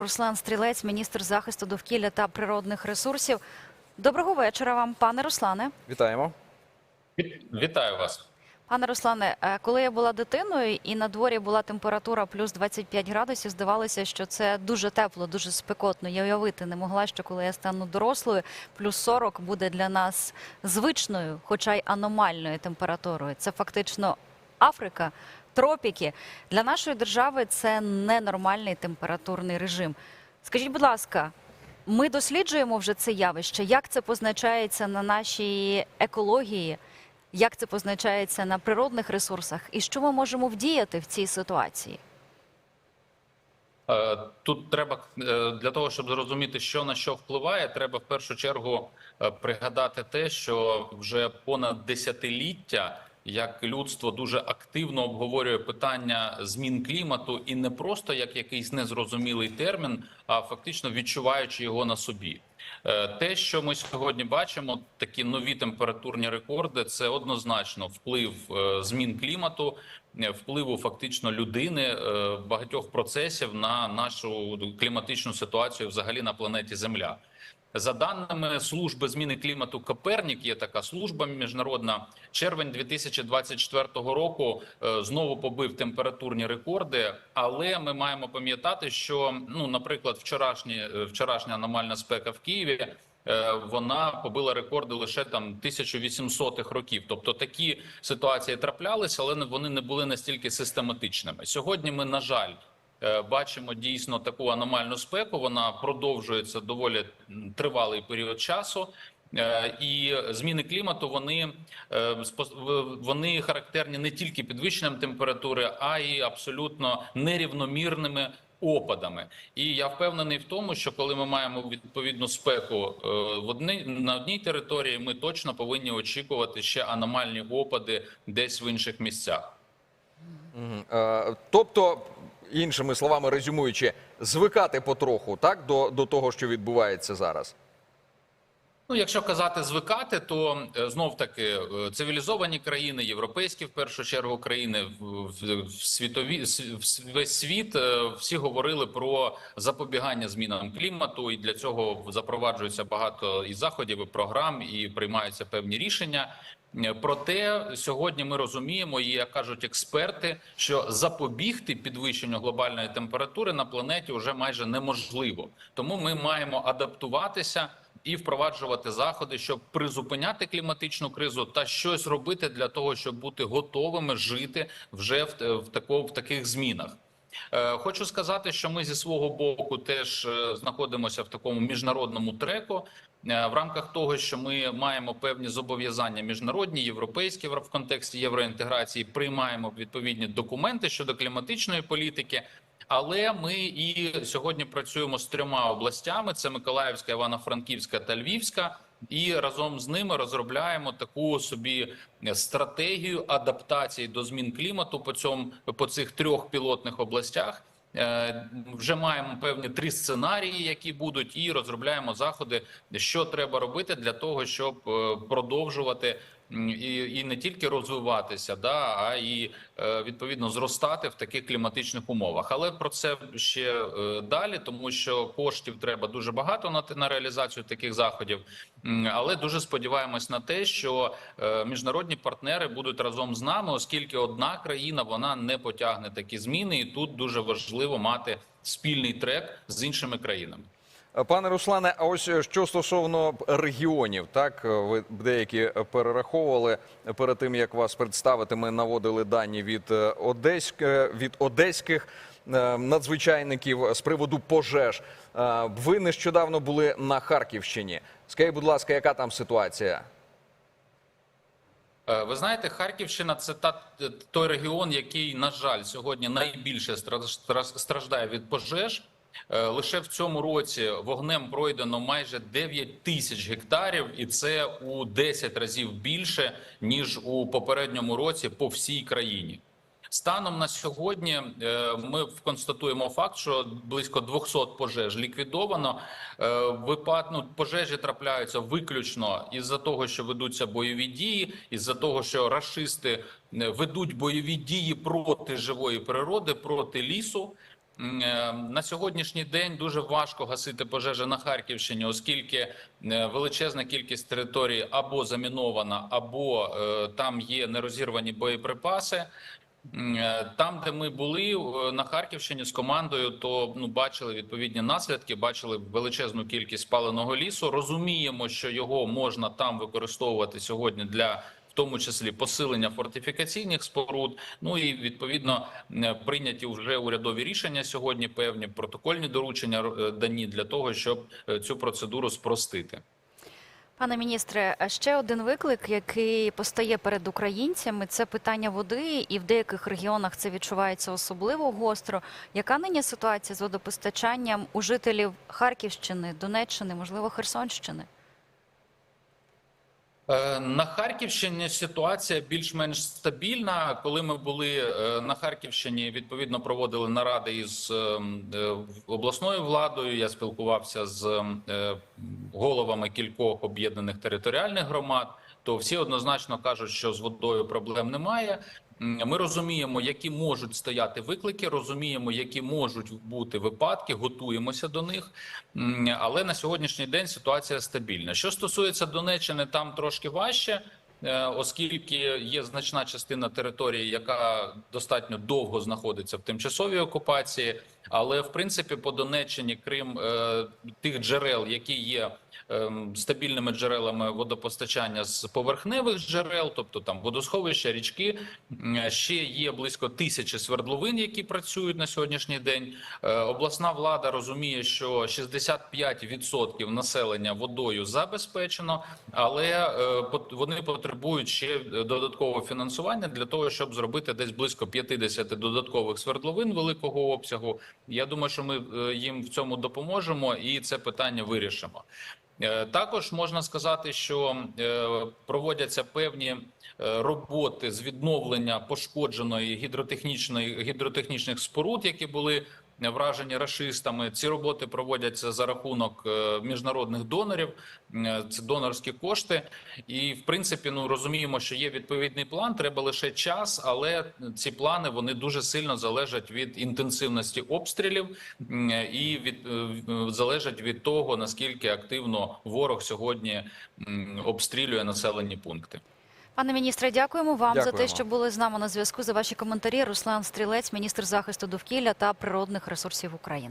Руслан Стрілець, міністр захисту довкілля та природних ресурсів. Доброго вечора вам, пане Руслане. Вітаємо. Вітаю вас. Пане Руслане, е, коли я була дитиною і на дворі була температура плюс 25 градусів, здавалося, що це дуже тепло, дуже спекотно. Я уявити не могла, що коли я стану дорослою, плюс 40 буде для нас звичною, хоча й аномальною температурою. Це фактично Африка, тропіки. Для нашої держави це ненормальний температурний режим. Скажіть, будь ласка, ми досліджуємо вже це явище. Як це позначається на нашій екології? Як це позначається на природних ресурсах, і що ми можемо вдіяти в цій ситуації? Е, Тут треба е, для того, щоб зрозуміти, що на що впливає, треба в першу чергу е, пригадати те, що вже понад десятиліття як людство дуже активно обговорює питання змін клімату і не просто як якийсь незрозумілий термін, а фактично відчуваючи його на собі. Е, Те, що ми сьогодні бачимо, такі нові температурні рекорди, це однозначно вплив е, змін клімату, е, впливу фактично людини багатьох процесів на нашу кліматичну ситуацію, взагалі на планеті Земля. За даними служби зміни клімату Копернік, є така служба міжнародна. Червень 2024 року е, знову побив температурні рекорди. Але ми маємо пам'ятати, що ну, наприклад, вчорашні е, вчорашня аномальна спека в Києві. е, Вона побила рекорди лише там 1800-х років. Тобто такі ситуації траплялися, але вони не були настільки систематичними. Сьогодні ми, на жаль, Бачимо дійсно таку аномальну спеку. Вона продовжується доволі тривалий період часу. Е, І зміни клімату вони е, вони характерні не тільки підвищенням температури, а й абсолютно нерівномірними опадами. І я впевнений в тому, що коли ми маємо відповідну спеку е, в одній на одній території, ми точно повинні очікувати ще аномальні опади десь в інших місцях. Е, Тобто, іншими словами, резюмуючи, звикати потроху так до, до того, що відбувається зараз. Ну, якщо казати звикати, то е, знов таки е, цивілізовані країни, європейські в першу чергу країни, в, світові весь світ е, всі говорили про запобігання змінам клімату, і для цього запроваджується багато і заходів, і програм, і приймаються певні рішення. Е, Проте сьогодні ми розуміємо, і як кажуть експерти, що запобігти підвищенню глобальної температури на планеті вже майже неможливо. Тому ми маємо адаптуватися і впроваджувати заходи, щоб призупиняти кліматичну кризу та щось робити для того, щоб бути готовими жити вже в, в, тако, в таких змінах. Е, Хочу сказати, що ми зі свого боку теж е, знаходимося в такому міжнародному треку. Е, В рамках того, що ми маємо певні зобов'язання міжнародні, європейські в контексті євроінтеграції, приймаємо відповідні документи щодо кліматичної політики. Але ми і сьогодні працюємо з трьома областями: це Миколаївська, Івано-Франківська та Львівська. І разом з ними розробляємо таку собі стратегію адаптації до змін клімату по цьому по цих трьох пілотних областях. Е, Вже маємо певні три сценарії, які будуть, і розробляємо заходи, що треба робити для того, щоб е, продовжувати і, і не тільки розвиватися, да, а і е, відповідно зростати в таких кліматичних умовах. Але про це ще е, далі, тому що коштів треба дуже багато на, на реалізацію таких заходів. Але дуже сподіваємось на те, що е, міжнародні партнери будуть разом з нами, оскільки одна країна вона не потягне такі зміни, і тут дуже важливо мати спільний трек з іншими країнами. Пане Руслане, а ось е, що стосовно регіонів, так е, ви деякі перераховували перед тим, як вас представити. Ми наводили дані від е, Одеськ, від одеських надзвичайників з приводу пожеж. Ви нещодавно були на Харківщині. Скажіть, будь ласка, яка там ситуація? Ви знаєте, Харківщина це та той регіон, який, на жаль, сьогодні найбільше стра- стра- страждає від пожеж. Е, Лише в цьому році вогнем пройдено майже 9 тисяч гектарів, і це у 10 разів більше ніж у попередньому році по всій країні. Станом на сьогодні е, ми констатуємо факт, що близько 200 пожеж ліквідовано. Е, Випад, ну, пожежі трапляються виключно із-за того, що ведуться бойові дії, із-за того, що рашисти е, ведуть бойові дії проти живої природи, проти лісу. Е, На сьогоднішній день дуже важко гасити пожежі на Харківщині, оскільки е, величезна кількість території або замінована, або е, там є нерозірвані боєприпаси. Там, де ми були на Харківщині з командою, то ну бачили відповідні наслідки, бачили величезну кількість спаленого лісу. Розуміємо, що його можна там використовувати сьогодні для. Тому числі посилення фортифікаційних споруд, ну і відповідно прийняті вже урядові рішення сьогодні. Певні протокольні доручення е, дані для того, щоб е, цю процедуру спростити. Пане міністре, ще один виклик, який постає перед українцями, це питання води, і в деяких регіонах це відчувається особливо гостро. Яка нині ситуація з водопостачанням у жителів Харківщини, Донеччини, можливо, Херсонщини? Е, На Харківщині ситуація більш-менш стабільна. Коли ми були е, на Харківщині, відповідно проводили наради із е, е, обласною владою. Я спілкувався з е, головами кількох об'єднаних територіальних громад. То всі однозначно кажуть, що з водою проблем немає. Ми розуміємо, які можуть стояти виклики, розуміємо, які можуть бути випадки, готуємося до них. Але на сьогоднішній день ситуація стабільна. Що стосується Донеччини, там трошки важче. е, Оскільки є значна частина території, яка достатньо довго знаходиться в тимчасовій окупації, але в принципі по Донеччині, крім е, тих джерел, які є ем, стабільними джерелами водопостачання з поверхневих джерел, тобто там водосховища, річки. Ще є близько тисячі свердловин, які працюють на сьогоднішній день. Е, Обласна влада розуміє, що 65% населення водою забезпечено, але е, вони потребують ще додаткового фінансування для того, щоб зробити десь близько 50 додаткових свердловин великого обсягу. Я думаю, що ми е, їм в цьому допоможемо і це питання вирішимо. Е, Також можна сказати, що е, проводяться певні роботи з відновлення пошкодженої гідротехнічної гідротехнічних споруд, які були вражені рашистами. Ці роботи проводяться за рахунок е, міжнародних донорів. Е, Це донорські кошти, і в принципі, ну розуміємо, що є відповідний план. Треба лише час, але ці плани вони дуже сильно залежать від інтенсивності обстрілів і від е, залежать від того наскільки активно ворог сьогодні обстрілює населені пункти. Пане міністре, дякуємо вам за те, що були з нами на зв'язку. За ваші коментарі. Руслан Стрілець, міністр захисту довкілля та природних ресурсів України.